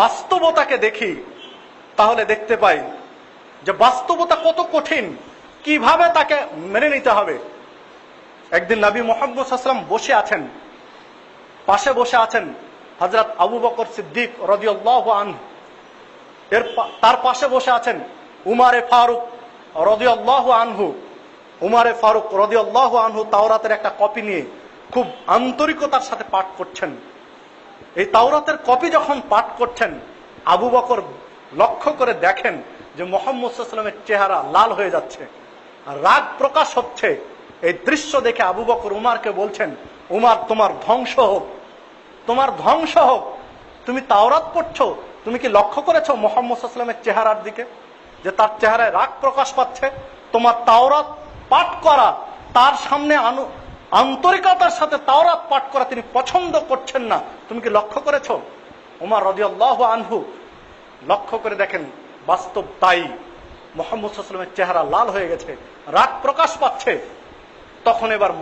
বাস্তবতাকে দেখি, তাহলে দেখতে পাই যে বাস্তবতা কত কঠিন, কীভাবে তাকে মেনে নিতে হবে। একদিন নবী মোহাম্মদ আসলাম বসে আছেন, পাশে বসে আছেন হজরত আবু বকর সিদ্দিক রদিয়াল্লাহ আন এর তার পাশে বসে আছেন উমারে ফারুক রদিয়াল্লাহ আনহু। উমারে ফারুক রদিয়াল্লাহ আনহু তাওরাতের একটা কপি নিয়ে খুব আন্তরিকতার সাথে পাঠ করছেন। এই তাওরাতের কপি যখন পাঠ করছেন, আবু বকর লক্ষ্য করে দেখেন যে মোহাম্মদ সাল্লামের চেহারা লাল হয়ে যাচ্ছে। রাগ প্রকাশ হচ্ছে। এই দৃশ্য দেখে আবু বকর উমারকে বলছেন, উমার, তোমার ধ্বংস হোক। তোমার ধ্বংস হোক। তুমি তাওরাত পড়ছো। তুমি কি লক্ষ্য করেছ মোহাম্মদ সাল্লামের চেহারার দিকে? যে তার চেহারায় রাগ প্রকাশ পাচ্ছে। তোমার তাওরাত পাঠ করা, তার সামনে আন্তরিকতার সাথে তাওরাত পাঠ করা তিনি পছন্দ করছেন না। তুমি কি লক্ষ্য করেছ? উমার রদিয়াল্লাহ আনহু লক্ষ্য করে দেখেন, বাস্তব তাই মোহাম্মদ সাল্লামের চেহারা লাল হয়ে গেছে, রাগ প্রকাশ পাচ্ছে। তখন এবার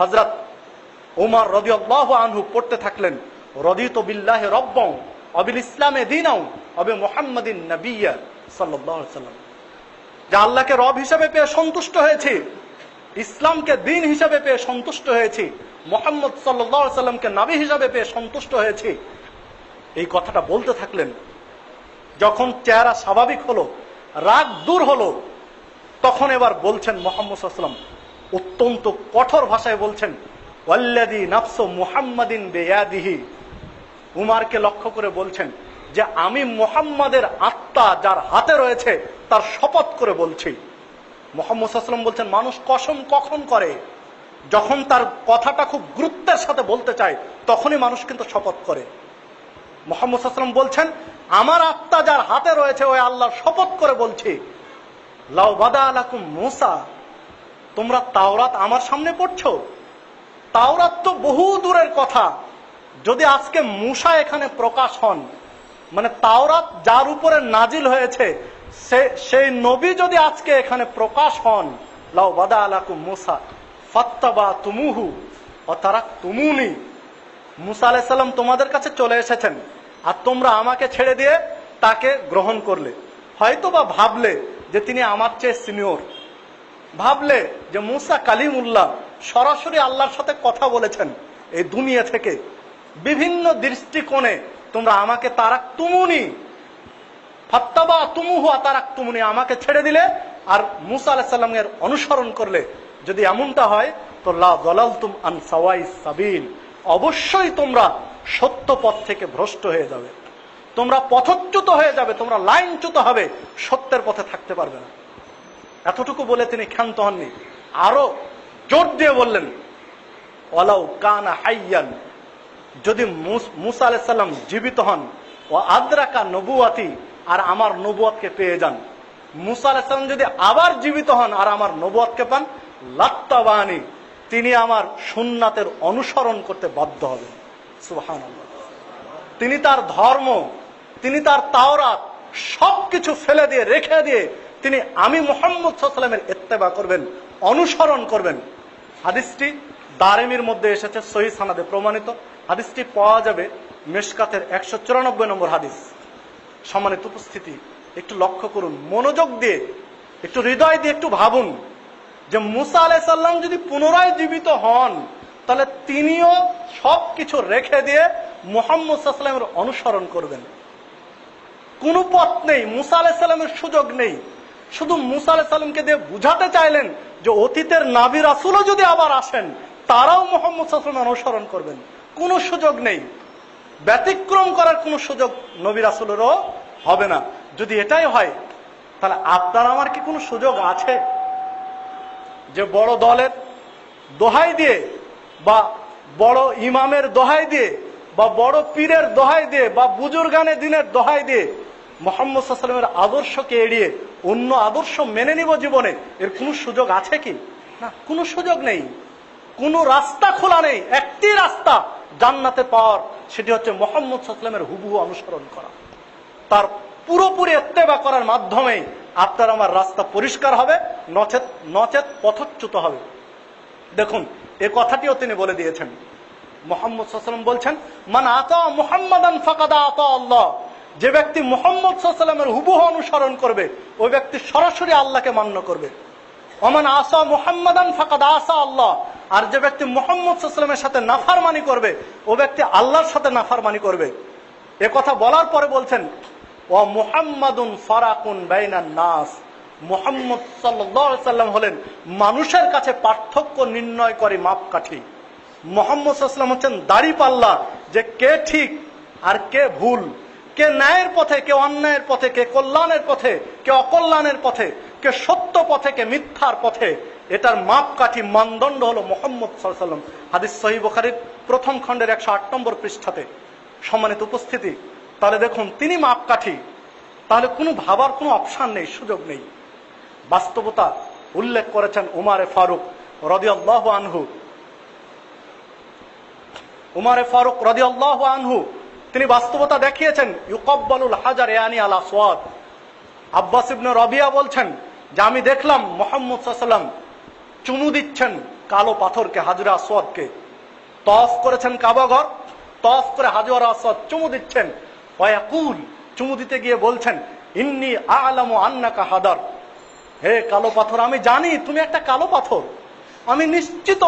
হজরত উমার রদিয়াল্লাহ আনহু পড়তে থাকলেন, রদিত বিল্লাহে রব্বং অবিল ইসলামে দিনাও অবে মোহাম্মদিন নবিয়া সাল্লাহ সাল্লাম যে আল্লাহকে রব হিসাবে পেয়ে সন্তুষ্ট হয়েছি। ইসলামকে দিন হিসাবে পেয়ে সন্তুষ্ট হয়েছি। মোহাম্মদ সাল্লামকে নাবি হিসাবে পেয়ে সন্তুষ্ট হয়েছি। এই কথাটা বলতে থাকলেন, যখন চেহারা স্বাভাবিক হলো, রাগ দূর হলো, তখন এবার বলছেন মোহাম্মদ সাল্লাম, অত্যন্ত কঠোর ভাষায় বলছেন ওয়াল্লাদি নাফস মুহাম্মাদিন বেয়াদিহি। উমারকে লক্ষ্য করে বলছেন যে, আমি মোহাম্মদের আত্মা যার হাতে রয়েছে, তার শপথ করে বলছি। মোহাম্মদ বলছেন, মানুষ কসম কখন করে? যখন তার কথাটা খুব গুরুত্বের সাথে বলতে চায়, তখনই মানুষ কিন্তু শপথ করে। মোহাম্মদ সাল্লাম বলছেন, আমার আত্মা যার হাতে রয়েছে, ওই আল্লাহর শপথ করে বলছি, লাউ আলাকুম মুসা, তোমরা তাওরাত আমার সামনে পড়ছো? তাওরাত তো বহু দূরের কথা। যদি আজকে মুসা এখানে প্রকাশ হন মানে তাওরাত যার উপরে নাজিল হয়েছে সেই নবী যদি আজকে এখানে প্রকাশ হন, লাউ বাদা আলাকুম মুসা, ফাত্তাবা তুমুহু ও তারা তুমুনি মুসা আলাইসাল্লাম তোমাদের কাছে চলে এসেছেন, আর তোমরা আমাকে ছেড়ে দিয়ে তাকে গ্রহণ করলে। হয়তো বা ভাবলে যে তিনি আমার চেয়ে সিনিয়র। ভাবলে যে মুসা কালিমুল্লাহ সরাসরি আল্লাহর সাথে কথা বলেছেন এই দুনিয়া থেকে। বিভিন্ন দৃষ্টিকোণে তোমরা আমাকে তারা তুমুনি ফাত্তাবা তুমুহু তারাক তুমুনি আমাকে ছেড়ে দিলে আর মুসা আলাহিসাল্লামের অনুসরণ করলে যদি এমনটা হয়, তো লা আন সাওয়াই সাবিল, অবশ্যই তোমরা সত্য পথ থেকে ভ্রষ্ট হয়ে যাবে। তোমরা পথচ্যুত হয়ে যাবে, তোমরা লাইনচ্যুত হবে, সত্যের পথে থাকতে পারবে না। এতটুকু বলে তিনি ক্ষান্ত হননি। আরও জোর দিয়ে বললেন, ওয়ালাউ কান হাইয়ান, যদি মুস- আলাইসাল্লাম জীবিত হন ও আদ্রাকা নবুয়াতি আর আমার নবুয়াতকে পেয়ে যান। মুসা আলাইসাল্লাম যদি আবার জীবিত হন আর আমার নবুয়াতকে পান, লাত্তাবানি, তিনি আমার সুন্নাতের অনুসরণ করতে বাধ্য হবেন। সুবহান তিনি তার ধর্ম, তিনি তার তাওরাত সবকিছু ফেলে দিয়ে, রেখে দিয়ে তিনি আমি মোহাম্মদ সাল্লামের ইত্তেবা করবেন, অনুসরণ করবেন। হাদিসটি দারেমির মধ্যে এসেছে সহি সানাদে প্রমাণিত। হাদিসটি পাওয়া যাবে মেশকাতের একশো চুরানব্বই নম্বর হাদিস। সম্মানিত উপস্থিতি, একটু লক্ষ্য করুন, মনোযোগ দিয়ে, একটু হৃদয় দিয়ে একটু ভাবুন যে মুসা আলাই সাল্লাম যদি পুনরায় জীবিত হন, তাহলে তিনিও সব কিছু রেখে দিয়ে মোহাম্মদ সাল্লামের অনুসরণ করবেন। কোনো পথ নেই, মুসা আলাহিসাল্লামের সুযোগ নেই। শুধু মুসা আলাহিসাল্লামকে দিয়ে বুঝাতে চাইলেন যে অতীতের নাবি রাসুলও যদি আবার আসেন, তারাও মোহাম্মদ সাল্লামের অনুসরণ করবেন। কোনো সুযোগ নেই। ব্যতিক্রম করার কোনো সুযোগ নবী রাসুলেরও হবে না। যদি এটাই হয়, তাহলে আপনার আমার কি কোনো সুযোগ আছে? যে বড় দলের দোহাই দিয়ে বা বড় ইমামের দোহাই দিয়ে বা বড় পীরের দোহাই দিয়ে বা বুজুর্গানে দিনের দোহাই দিয়ে মোহাম্মদ সাল্লামের আদর্শকে এড়িয়ে অন্য আদর্শ মেনে নিব জীবনে, এর কোনো সুযোগ আছে কি? না, কোনো সুযোগ নেই। কোনো রাস্তা খোলা নেই। একটি রাস্তা জান্নাতে পাওয়ার, সেটি হচ্ছে মোহাম্মদ সাল্লামের হুবহু অনুসরণ করা। তার পুরোপুরি এত্তেবা করার মাধ্যমে আপনার আমার রাস্তা পরিষ্কার হবে, নচেত নচেত পথচ্যুত হবে। দেখুন, এ কথাটিও তিনি বলে দিয়েছেন। মোহাম্মদ সাল্লাম বলছেন, মান আতা মোহাম্মদান ফাকাদা আতা আল্লাহ। যে ব্যক্তি মোহাম্মদ সাল্লামের হুবহু অনুসরণ করবে, ওই ব্যক্তি সরাসরি আল্লাহকে মান্য করবে। অমান আসা মোহাম্মদান ফাকাদ আসা আল্লাহ। আর যে ব্যক্তি মোহাম্মদ সাল্লামের সাথে নাফারমানি করবে, ও ব্যক্তি আল্লাহর সাথে নাফারমানি করবে। এ কথা বলার পরে বলছেন, ও মুহাম্মাদুন ফারাকুন বাইনান নাস। মোহাম্মদ সাল্লাম হলেন মানুষের কাছে পার্থক্য নির্ণয় করে মাপকাঠি। মোহাম্মদ সাল্লাম হচ্ছেন দাড়ি পাল্লা, যে কে ঠিক আর কে ভুল। কে ন্যায়ের পথে, কে অন্যায়ের পথে, কে কল্যাণের পথে, কে অকল্যাণের পথে, কে সত্য পথে, কে মিথ্যার পথে এটার মাপকাঠি মানদণ্ড হলো মোহাম্মদ সাল্লাম হাদিস সহি প্রথম খণ্ডের একশো আট নম্বর পৃষ্ঠাতে সম্মানিত উপস্থিতি। তাহলে দেখুন, তিনি মাপকাঠি। তাহলে কোনো ভাবার কোনো অপশান নেই, সুযোগ নেই। বাস্তবতা উল্লেখ করেছেন উমারে ফারুক রদিয়াল্লাহ আনহু। উমারে ফারুক রদিয়াল্লাহ আনহু, তিনি বাস্তবতা দেখিয়েছেন, ইউকব্বালুল হাজার এয়ানি আলা সোয়াদ। আব্বাস রবিয়া বলছেন যে, আমি দেখলাম মোহাম্মদ সাল্লাম চুমু দিচ্ছেন কালো পাথরকে, হাজরা আসওয়াদকে। তফ করেছেন কাবাঘর তফ করে হাজরা আসওয়াদ চুমু দিচ্ছেন। ওয়াকুল চুমু দিতে গিয়ে বলছেন, ইন্নি আলামু আন্নাকা হাদার। হে কালো পাথর, আমি জানি তুমি একটা কালো পাথর। আমি নিশ্চিত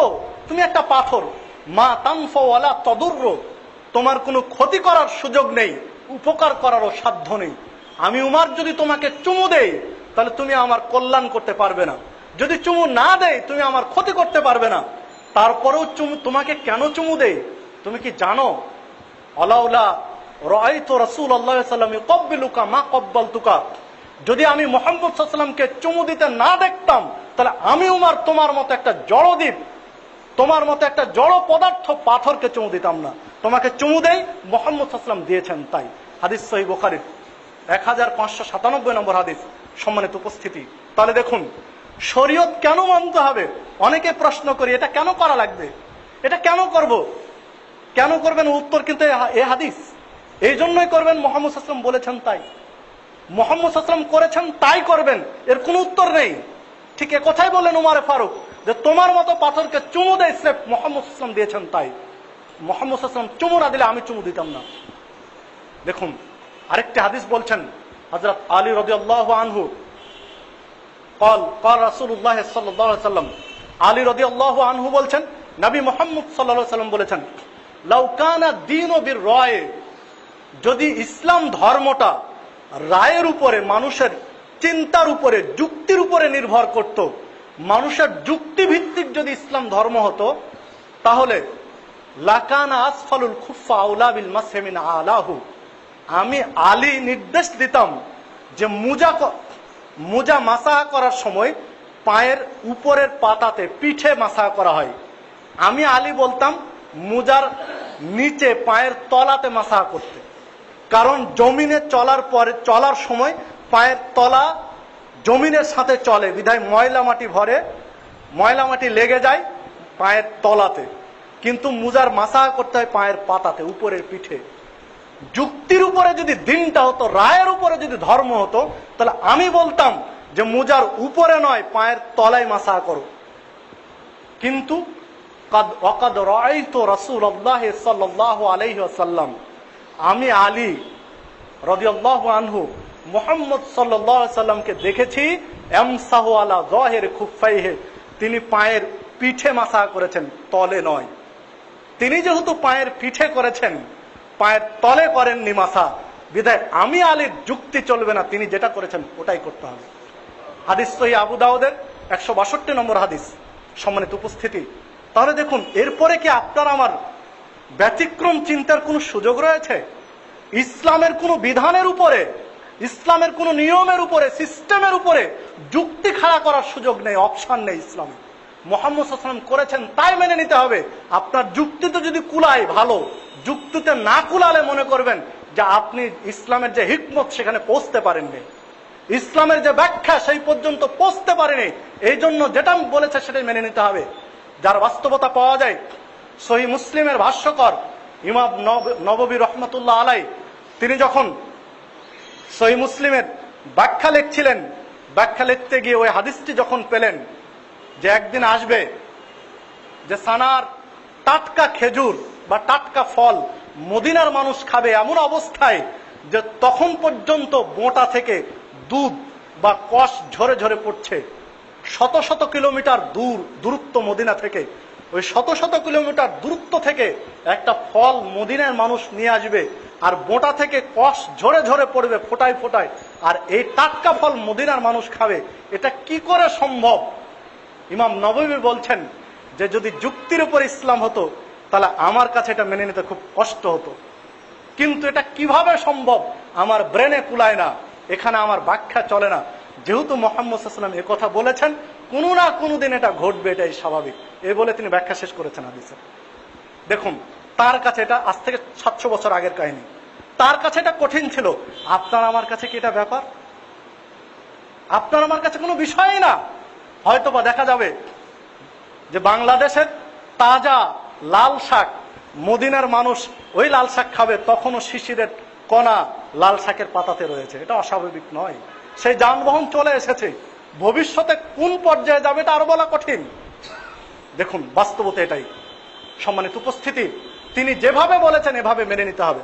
তুমি একটা পাথর। মা তানফওয়ালা তদুর্র। তোমার কোনো ক্ষতি করার সুযোগ নেই, উপকার করারও সাধ্য নেই। আমি উমার যদি তোমাকে চুমু দেই, তাহলে তুমি আমার কল্যাণ করতে পারবে না। যদি চুমু না দেয়, তুমি আমার ক্ষতি করতে পারবে না। তারপরেও চুমু, তোমাকে কেন চুমু দেয়? তুমি কি জানো? অলাউলা রাই তো রসুল আল্লাহ সাল্লাম কব্বিলুকা মা কব্বাল তুকা যদি আমি মোহাম্মদ সাল্লামকে চুমু দিতে না দেখতাম, তাহলে আমি উমার তোমার মতো একটা জড়দ্বীপ তোমার মতো একটা জড় পদার্থ পাথরকে চুমু দিতাম না। তোমাকে চুমু দেই, মোহাম্মদ সাল্লাম দিয়েছেন তাই। হাদিস সহি বোখারির। এক হাজার পাঁচশো সাতানব্বই নম্বর হাদিস, সম্মানিত উপস্থিতি। তাহলে দেখুন শরীয়ত কেন মানতে হবে? অনেকে প্রশ্ন করি, এটা কেন করা লাগবে? এটা কেন করব? কেন করবেন উত্তর কিন্তু এ হাদিস। এই জন্যই করবেন, মোহাম্মদ আসলাম বলেছেন তাই। মোহাম্মদ আসলাম করেছেন, তাই করবেন। এর কোনো উত্তর নেই। ঠিক এ কথাই বললেন উমারে ফারুক, যে তোমার মতো পাথরকে চুমু দেয় স্রেফ মোহাম্মদ আসলাম দিয়েছেন তাই। মোহাম্মদ আসলাম চুমু না দিলে আমি চুমু দিতাম না। দেখুন, আরেকটি হাদিস বলছেন হজরত আলী রদি আল্লাহ আনহু কল কল রাসুল্লাহ সাল্লাম আলী রদি আল্লাহ আনহু বলছেন নবী মোহাম্মদ সাল্লাহ সাল্লাম বলেছেন লাউকানা দিন ও বীর রয়ে যদি ইসলাম ধর্মটা রায়ের উপরে, মানুষের চিন্তার উপরে, যুক্তির উপরে নির্ভর করত, মানুষের যুক্তি ভিত্তিক যদি ইসলাম ধর্ম হতো, তাহলে লাকানা আসফালুল খুফা আউলাবিল মাসেমিন আলাহু। আমি আলী নির্দেশ দিতাম যে মুজা মুজা মাসা করার সময় পায়ের উপরের পাতাতে পিঠে মাসা করা হয়। আমি আলী বলতাম, মোজার নিচে পায়ের তলাতে মাসা করতে। কারণ জমিনে চলার পরে, চলার সময় পায়ের তলা জমিনের সাথে চলে। বিধায় ময়লা মাটি ভরে, ময়লা মাটি লেগে যায় পায়ের তলাতে। কিন্তু মুজার মাসা করতে হয় পায়ের পাতাতে, উপরের পিঠে। যুক্তির উপরে যদি দিনটা হতো, রায়ের উপরে যদি ধর্ম হতো, তাহলে আমি বলতাম যে মুজার উপরে নয়, পায়ের তলায় মাসা করো। কিন্তু রসুল আমি আলী রদিয়াল্লাহ আনহু মোহাম্মদ সাল্লামকে দেখেছি আলা তিনি পায়ের পিঠে মাসা করেছেন, তলে নয়। তিনি যেহেতু পায়ের পিঠে করেছেন পায়ের তলে করেননি মাসা। বিধায় আমি আলীর যুক্তি চলবে না, তিনি যেটা করেছেন ওটাই করতে হবে। হাদিস সহি আবু দাউদের একশো বাষট্টি নম্বর হাদিস। সম্মানিত উপস্থিতি, তাহলে দেখুন, এরপরে কি আপনার আমার ব্যতিক্রম চিন্তার কোনো সুযোগ রয়েছে? ইসলামের কোনো বিধানের উপরে, ইসলামের কোনো নিয়মের উপরে, সিস্টেমের উপরে যুক্তি খাড়া করার সুযোগ নেই, অপশান নেই ইসলামে। মোহাম্মদ আসলাম করেছেন, তাই মেনে নিতে হবে। আপনার যুক্তি তো যদি কুলায়, ভালো। যুক্তিতে না কুলালে মনে করবেন যে আপনি ইসলামের যে হিকমত সেখানে পৌঁছতে পারেননি। ইসলামের যে ব্যাখ্যা সেই পর্যন্ত পৌঁছতে পারেনি। এই জন্য যেটা বলেছে সেটাই মেনে নিতে হবে। যার বাস্তবতা পাওয়া যায়, সহি মুসলিমের ভাষ্যকর ইমাম নববী রহমতুল্লাহ আলাই, তিনি যখন সহি মুসলিমের ব্যাখ্যা লিখছিলেন, ব্যাখ্যা লিখতে গিয়ে ওই হাদিসটি যখন পেলেন, যে একদিন আসবে যে সানার টাটকা খেজুর বা টাটকা ফল মদিনার মানুষ খাবে এমন অবস্থায় যে তখন পর্যন্ত বোঁটা থেকে দুধ বা কষ ঝরে ঝরে পড়ছে। শত শত কিলোমিটার দূর, দূরত্ব মদিনা থেকে। ওই শত শত কিলোমিটার দূরত্ব থেকে একটা ফল মদিনার মানুষ নিয়ে আসবে আর বোঁটা থেকে কষ ঝরে ঝরে পড়বে ফোটায় ফোটায়। আর এই টাটকা ফল মদিনার মানুষ খাবে, এটা কি করে সম্ভব? ইমাম নবমী বলছেন যে যদি যুক্তির উপর ইসলাম হতো তাহলে আমার কাছে এটা মেনে নিতে খুব কষ্ট হতো। কিন্তু এটা কীভাবে সম্ভব? আমার ব্রেনে কুলায় না। এখানে আমার ব্যাখ্যা চলে না। যেহেতু মোহাম্মদ এ কথা বলেছেন, কোনো না কোনো দিন এটা ঘটবে, এটাই স্বাভাবিক। এ বলে তিনি ব্যাখ্যা শেষ করেছেন হাদিসে। দেখুন, তার কাছে এটা আজ থেকে সাতশো বছর আগের কাহিনী। তার কাছে এটা কঠিন ছিল। আপনার আমার কাছে কি এটা ব্যাপার? আপনার আমার কাছে কোনো বিষয়ই না। হয়তো বা দেখা যাবে যে বাংলাদেশের তাজা লাল শাক, মদিনার মানুষ ওই লাল শাক খাবে, তখনও শিশিরের কণা লাল শাকের পাতাতে রয়েছে। এটা অস্বাভাবিক নয়। সেই যানবাহন চলে এসেছে। ভবিষ্যতে কোন পর্যায়ে যাবে এটা আরও বলা কঠিন। দেখুন, বাস্তবতা এটাই। সম্মানিত উপস্থিতি, তিনি যেভাবে বলেছেন, এভাবে মেনে নিতে হবে।